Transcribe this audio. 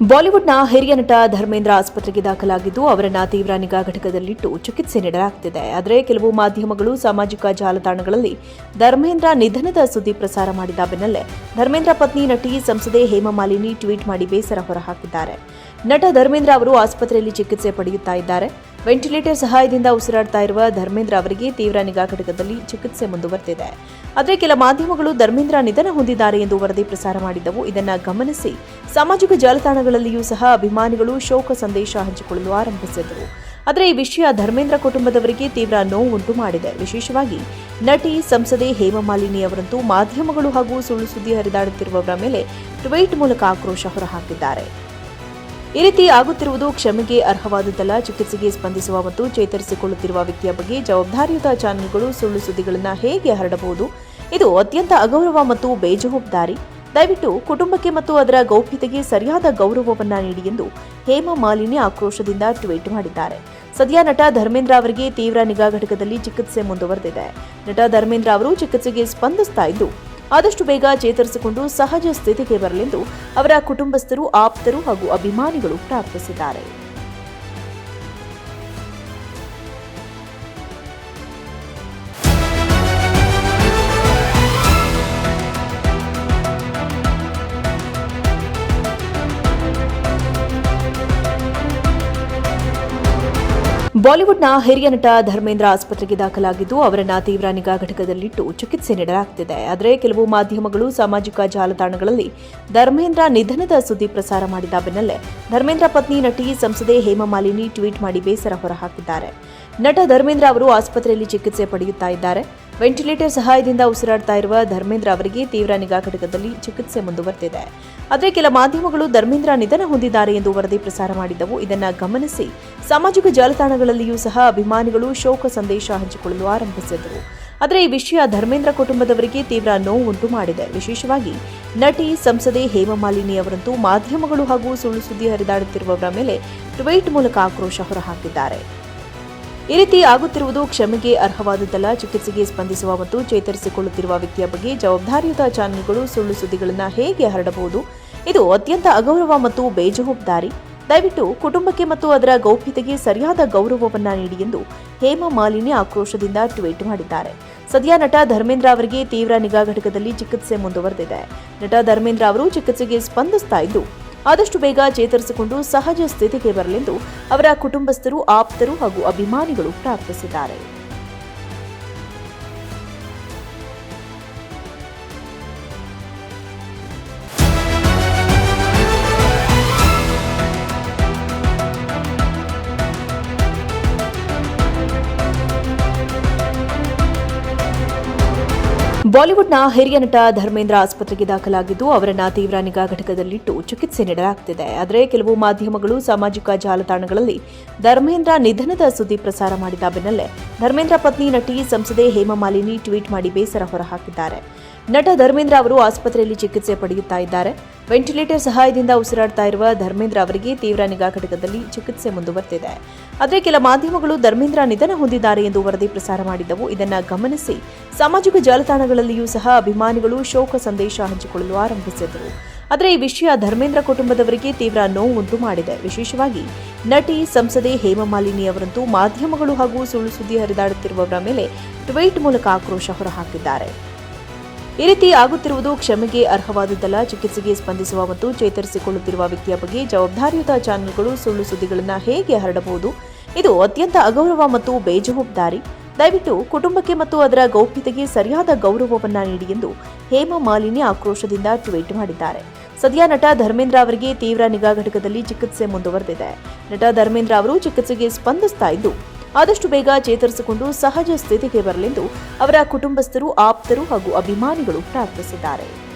ಬಾಲಿವುಡ್ನ ಹಿರಿಯ ನಟ ಧರ್ಮೇಂದ್ರ ಆಸ್ಪತ್ರೆಗೆ ದಾಖಲಾಗಿದ್ದು, ಅವರನ್ನ ತೀವ್ರ ನಿಗಾ ಘಟಕದಲ್ಲಿಟ್ಟು ಚಿಕಿತ್ಸೆ ನೀಡಲಾಗುತ್ತಿದೆ ಆದರೆ ಕೆಲವು ಮಾಧ್ಯಮಗಳು ಸಾಮಾಜಿಕ ಜಾಲತಾಣಗಳಲ್ಲಿ ಧರ್ಮೇಂದ್ರ ನಿಧನದ ಸುದ್ದಿ ಪ್ರಸಾರ ಮಾಡಿದ ಬೆನ್ನಲ್ಲೇ ಧರ್ಮೇಂದ್ರ ಪತ್ನಿ ನಟಿ ಸಂಸದೆ ಹೇಮಮಾಲಿನಿ ಟ್ವೀಟ್ ಮಾಡಿ ಬೇಸರ ಹೊರಹಾಕಿದ್ದಾರೆ. ನಟ ಧರ್ಮೇಂದ್ರ ಅವರು ಆಸ್ಪತ್ರೆಯಲ್ಲಿ ಚಿಕಿತ್ಸೆ ಪಡೆಯುತ್ತಾ ಇದ್ದಾರೆ. ವೆಂಟಿಲೇಟರ್ ಸಹಾಯದಿಂದ ಉಸಿರಾಡ್ತಾ ಇರುವ ಧರ್ಮೇಂದ್ರ ಅವರಿಗೆ ತೀವ್ರ ನಿಗಾ ಘಟಕದಲ್ಲಿ ಚಿಕಿತ್ಸೆ ಮುಂದುವರೆದಿದೆ. ಆದರೆ ಕೆಲ ಮಾಧ್ಯಮಗಳು ಧರ್ಮೇಂದ್ರ ನಿಧನ ಹೊಂದಿದ್ದಾರೆ ಎಂದು ವರದಿ ಪ್ರಸಾರ ಮಾಡಿದ್ದವು. ಇದನ್ನು ಗಮನಿಸಿ ಸಾಮಾಜಿಕ ಜಾಲತಾಣಗಳಲ್ಲಿಯೂ ಸಹ ಅಭಿಮಾನಿಗಳು ಶೋಕ ಸಂದೇಶ ಹಂಚಿಕೊಳ್ಳಲು ಆರಂಭಿಸಿದರು. ಆದರೆ ಈ ವಿಷಯ ಧರ್ಮೇಂದ್ರ ಕುಟುಂಬದವರಿಗೆ ತೀವ್ರ ನೋವುಂಟು ಮಾಡಿದೆ. ವಿಶೇಷವಾಗಿ ನಟಿ ಸಂಸದೆ ಹೇಮಮಾಲಿನಿ ಅವರಂತೂ ಮಾಧ್ಯಮಗಳು ಹಾಗೂ ಸುಳ್ಳು ಸುದ್ದಿ ಹರಿದಾಡುತ್ತಿರುವವರ ಮೇಲೆ ಟ್ವೀಟ್ ಮೂಲಕ ಆಕ್ರೋಶ ಹೊರಹಾಕಿದ್ದಾರೆ. ಈ ರೀತಿ ಆಗುತ್ತಿರುವುದು ಕ್ಷಮೆಗೆ ಅರ್ಹವಾದುದಲ್ಲ ಚಿಕಿತ್ಸೆಗೆ ಸ್ಪಂದಿಸುವ ಮತ್ತು ಚೇತರಿಸಿಕೊಳ್ಳುತ್ತಿರುವ ವ್ಯಕ್ತಿಯ ಬಗ್ಗೆ ಜವಾಬ್ದಾರಿಯುತ ಚಾನೆಲ್ಗಳು ಸುಳ್ಳು ಸುದ್ದಿಗಳನ್ನು ಹೇಗೆ ಹರಡಬಹುದು? ಇದು ಅತ್ಯಂತ ಅಗೌರವ ಮತ್ತು ಬೇಜವಾಬ್ದಾರಿ. ದಯವಿಟ್ಟು ಕುಟುಂಬಕ್ಕೆ ಮತ್ತು ಅದರ ಗೌಪ್ಯತೆಗೆ ಸರಿಯಾದ ಗೌರವವನ್ನು ನೀಡಿ ಎಂದು ಹೇಮಾ ಮಾಲಿನಿ ಆಕ್ರೋಶದಿಂದ ಟ್ವೀಟ್ ಮಾಡಿದ್ದಾರೆ. ಸದ್ಯ ನಟ ಧರ್ಮೇಂದ್ರ ಅವರಿಗೆ ತೀವ್ರ ನಿಗಾ ಘಟಕದಲ್ಲಿ ಚಿಕಿತ್ಸೆ ಮುಂದುವರೆದಿದೆ. ನಟ ಧರ್ಮೇಂದ್ರ ಅವರು ಚಿಕಿತ್ಸೆಗೆ ಸ್ಪಂದಿಸ್ತಾ ಇದ್ದು ಆದಷ್ಟು ಬೇಗ ಚೇತರಿಸಿಕೊಂಡು ಸಹಜ ಸ್ಥಿತಿಗೆ ಬರಲೆಂದು ಅವರ ಕುಟುಂಬಸ್ಥರು ಆಪ್ತರು ಹಾಗೂ ಅಭಿಮಾನಿಗಳು ಪ್ರಾರ್ಥಿಸಿದ್ದಾರೆ. ಬಾಲಿವುಡ್ನ ಹಿರಿಯ ನಟ ಧರ್ಮೇಂದ್ರ ಆಸ್ಪತ್ರೆಗೆ ದಾಖಲಾಗಿದ್ದು, ಅವರನ್ನ ತೀವ್ರ ನಿಗಾ ಘಟಕದಲ್ಲಿಟ್ಟು ಚಿಕಿತ್ಸೆ ನೀಡಲಾಗುತ್ತಿದೆ ಆದರೆ ಕೆಲವು ಮಾಧ್ಯಮಗಳು ಸಾಮಾಜಿಕ ಜಾಲತಾಣಗಳಲ್ಲಿ ಧರ್ಮೇಂದ್ರ ನಿಧನದ ಸುದ್ದಿ ಪ್ರಸಾರ ಮಾಡಿದ ಬೆನ್ನಲ್ಲೇ ಧರ್ಮೇಂದ್ರ ಪತ್ನಿ ನಟಿ ಸಂಸದೆ ಹೇಮಮಾಲಿನಿ ಟ್ವೀಟ್ ಮಾಡಿ ಬೇಸರ ಹೊರಹಾಕಿದ್ದಾರೆ. ನಟ ಧರ್ಮೇಂದ್ರ ಅವರು ಆಸ್ಪತ್ರೆಯಲ್ಲಿ ಚಿಕಿತ್ಸೆ ಪಡೆಯುತ್ತಾ ಇದ್ದಾರೆ. ವೆಂಟಿಲೇಟರ್ ಸಹಾಯದಿಂದ ಉಸಿರಾಡ್ತಾ ಇರುವ ಧರ್ಮೇಂದ್ರ ಅವರಿಗೆ ತೀವ್ರ ನಿಗಾ ಘಟಕದಲ್ಲಿ ಚಿಕಿತ್ಸೆ ಮುಂದುವರೆದಿದೆ. ಆದರೆ ಕೆಲ ಮಾಧ್ಯಮಗಳು ಧರ್ಮೇಂದ್ರ ನಿಧನ ಹೊಂದಿದ್ದಾರೆ ಎಂದು ವರದಿ ಪ್ರಸಾರ ಮಾಡಿದ್ದವು ಇದನ್ನು ಗಮನಿಸಿ ಸಾಮಾಜಿಕ ಜಾಲತಾಣಗಳಲ್ಲಿಯೂ ಸಹ ಅಭಿಮಾನಿಗಳು ಶೋಕ ಸಂದೇಶ ಹಂಚಿಕೊಳ್ಳಲು ಆರಂಭಿಸಿದರು ಆದರೆ ಈ ವಿಷಯ ಧರ್ಮೇಂದ್ರ ಕುಟುಂಬದವರಿಗೆ ತೀವ್ರ ನೋವುಂಟು ಮಾಡಿದೆ. ವಿಶೇಷವಾಗಿ ನಟಿ ಸಂಸದೆ ಹೇಮಮಾಲಿನಿ ಅವರಂತೂ ಮಾಧ್ಯಮಗಳು ಹಾಗೂ ಸುಳ್ಳು ಸುದ್ದಿ ಹರಿದಾಡುತ್ತಿರುವವರ ಮೇಲೆ ಟ್ವೀಟ್ ಮೂಲಕ ಆಕ್ರೋಶ ಹೊರಹಾಕಿದ್ದಾರೆ. ಈ ರೀತಿ ಆಗುತ್ತಿರುವುದು ಕ್ಷಮೆಗೆ ಅರ್ಹವಾದದ್ದಲ್ಲ, ಚಿಕಿತ್ಸೆಗೆ ಸ್ಪಂದಿಸುವ ಮತ್ತು ಚೇತರಿಸಿಕೊಳ್ಳುತ್ತಿರುವ ವ್ಯಕ್ತಿಯ ಬಗ್ಗೆ ಜವಾಬ್ದಾರಿಯುತ ಚಾನೆಲ್ಗಳು ಸುಳ್ಳು ಸುದ್ದಿಗಳನ್ನು ಹೇಗೆ ಹರಡಬಹುದು? ಇದು ಅತ್ಯಂತ ಅಗೌರವ ಮತ್ತು ಬೇಜವಾಬ್ದಾರಿ. ದಯವಿಟ್ಟು ಕುಟುಂಬಕ್ಕೆ ಮತ್ತು ಅದರ ಗೌಪ್ಯತೆಗೆ ಸರಿಯಾದ ಗೌರವವನ್ನು ನೀಡಿ ಎಂದು ಹೇಮಾ ಮಾಲಿನಿ ಆಕ್ರೋಶದಿಂದ ಟ್ವೀಟ್ ಮಾಡಿದ್ದಾರೆ. ಸದ್ಯ ನಟ ಧರ್ಮೇಂದ್ರ ಅವರಿಗೆ ತೀವ್ರ ನಿಗಾ ಘಟಕದಲ್ಲಿ ಚಿಕಿತ್ಸೆ ಮುಂದುವರೆದಿದೆ. ನಟ ಧರ್ಮೇಂದ್ರ ಅವರು ಚಿಕಿತ್ಸೆಗೆ ಸ್ಪಂದಿಸ್ತಾ ಇದ್ದು ಆದಷ್ಟು ಬೇಗ ಚೇತರಿಸಿಕೊಂಡು ಸಹಜ ಸ್ಥಿತಿಗೆ ಬರಲೆಂದು ಅವರ ಕುಟುಂಬಸ್ಥರು ಆಪ್ತರು ಹಾಗೂ ಅಭಿಮಾನಿಗಳು ಪ್ರಾರ್ಥಿಸಿದ್ದಾರೆ. ಬಾಲಿವುಡ್ನ ಹಿರಿಯ ನಟ ಧರ್ಮೇಂದ್ರ ಆಸ್ಪತ್ರೆಗೆ ದಾಖಲಾಗಿದ್ದು, ಅವರನ್ನ ತೀವ್ರ ನಿಗಾ ಘಟಕದಲ್ಲಿಟ್ಟು ಚಿಕಿತ್ಸೆ ನೀಡಲಾಗುತ್ತಿದೆ ಆದರೆ ಕೆಲವು ಮಾಧ್ಯಮಗಳು ಸಾಮಾಜಿಕ ಜಾಲತಾಣಗಳಲ್ಲಿ ಧರ್ಮೇಂದ್ರ ನಿಧನದ ಸುದ್ದಿ ಪ್ರಸಾರ ಮಾಡಿದ ಬೆನ್ನಲ್ಲೇ ಧರ್ಮೇಂದ್ರ ಪತ್ನಿ ನಟಿ ಸಂಸದೆ ಹೇಮಮಾಲಿನಿ ಟ್ವೀಟ್ ಮಾಡಿ ಬೇಸರ ಹೊರಹಾಕಿದ್ದಾರೆ. ನಟ ಧರ್ಮೇಂದ್ರ ಅವರು ಆಸ್ಪತ್ರೆಯಲ್ಲಿ ಚಿಕಿತ್ಸೆ ಪಡೆಯುತ್ತಾ ಇದ್ದಾರೆ. ವೆಂಟಿಲೇಟರ್ ಸಹಾಯದಿಂದ ಉಸಿರಾಡ್ತಾ ಇರುವ ಧರ್ಮೇಂದ್ರ ಅವರಿಗೆ ತೀವ್ರ ನಿಗಾ ಘಟಕದಲ್ಲಿ ಚಿಕಿತ್ಸೆ ಮುಂದುವರೆದಿದೆ. ಆದರೆ ಕೆಲ ಮಾಧ್ಯಮಗಳು ಧರ್ಮೇಂದ್ರ ನಿಧನ ಹೊಂದಿದ್ದಾರೆ ಎಂದು ವರದಿ ಪ್ರಸಾರ ಮಾಡಿದ್ದವು ಇದನ್ನು ಗಮನಿಸಿ ಸಾಮಾಜಿಕ ಜಾಲತಾಣಗಳಲ್ಲಿಯೂ ಸಹ ಅಭಿಮಾನಿಗಳು ಶೋಕ ಸಂದೇಶ ಹಂಚಿಕೊಳ್ಳಲು ಆರಂಭಿಸಿದರು. ಆದರೆ ಈ ವಿಷಯ ಧರ್ಮೇಂದ್ರ ಕುಟುಂಬದವರಿಗೆ ತೀವ್ರ ನೋವುಂಟು ಮಾಡಿದೆ. ವಿಶೇಷವಾಗಿ ನಟಿ ಸಂಸದೆ ಹೇಮಮಾಲಿನಿ ಅವರಂತೂ ಮಾಧ್ಯಮಗಳು ಹಾಗೂ ಸುಳ್ಳು ಸುದ್ದಿ ಹರಿದಾಡುತ್ತಿರುವವರ ಮೇಲೆ ಟ್ವೀಟ್ ಮೂಲಕ ಆಕ್ರೋಶ ಹೊರಹಾಕಿದ್ದಾರೆ. ಈ ರೀತಿ ಆಗುತ್ತಿರುವುದು ಕ್ಷಮೆಗೆ ಅರ್ಹವಾದುದಲ್ಲ ಚಿಕಿತ್ಸೆಗೆ ಸ್ಪಂದಿಸುವ ಮತ್ತು ಚೇತರಿಸಿಕೊಳ್ಳುತ್ತಿರುವ ವ್ಯಕ್ತಿಯ ಬಗ್ಗೆ ಜವಾಬ್ದಾರಿಯುತ ಚಾನೆಲ್ಗಳು ಸುಳ್ಳು ಸುದ್ದಿಗಳನ್ನು ಹೇಗೆ ಹರಡಬಹುದು? ಇದು ಅತ್ಯಂತ ಅಗೌರವ ಮತ್ತು ಬೇಜವಾಬ್ದಾರಿ. ದಯವಿಟ್ಟು ಕುಟುಂಬಕ್ಕೆ ಮತ್ತು ಅದರ ಗೌಪ್ಯತೆಗೆ ಸರಿಯಾದ ಗೌರವವನ್ನು ನೀಡಿ ಎಂದು ಹೇಮಾ ಮಾಲಿನಿ ಆಕ್ರೋಶದಿಂದ ಟ್ವೀಟ್ ಮಾಡಿದ್ದಾರೆ. ಸದ್ಯ ನಟ ಧರ್ಮೇಂದ್ರ ಅವರಿಗೆ ತೀವ್ರ ನಿಗಾ ಘಟಕದಲ್ಲಿ ಚಿಕಿತ್ಸೆ ಮುಂದುವರೆದಿದೆ. ನಟ ಧರ್ಮೇಂದ್ರ ಅವರು ಚಿಕಿತ್ಸೆಗೆ ಸ್ಪಂದಿಸ್ತಾ ಇದ್ದು ಆದಷ್ಟು ಬೇಗ ಚೇತರಿಸಿಕೊಂಡು ಸಹಜ ಸ್ಥಿತಿಗೆ ಬರಲೆಂದು ಅವರ ಕುಟುಂಬಸ್ಥರು ಆಪ್ತರು ಹಾಗೂ ಅಭಿಮಾನಿಗಳು ಪ್ರಾರ್ಥಿಸಿದ್ದಾರೆ.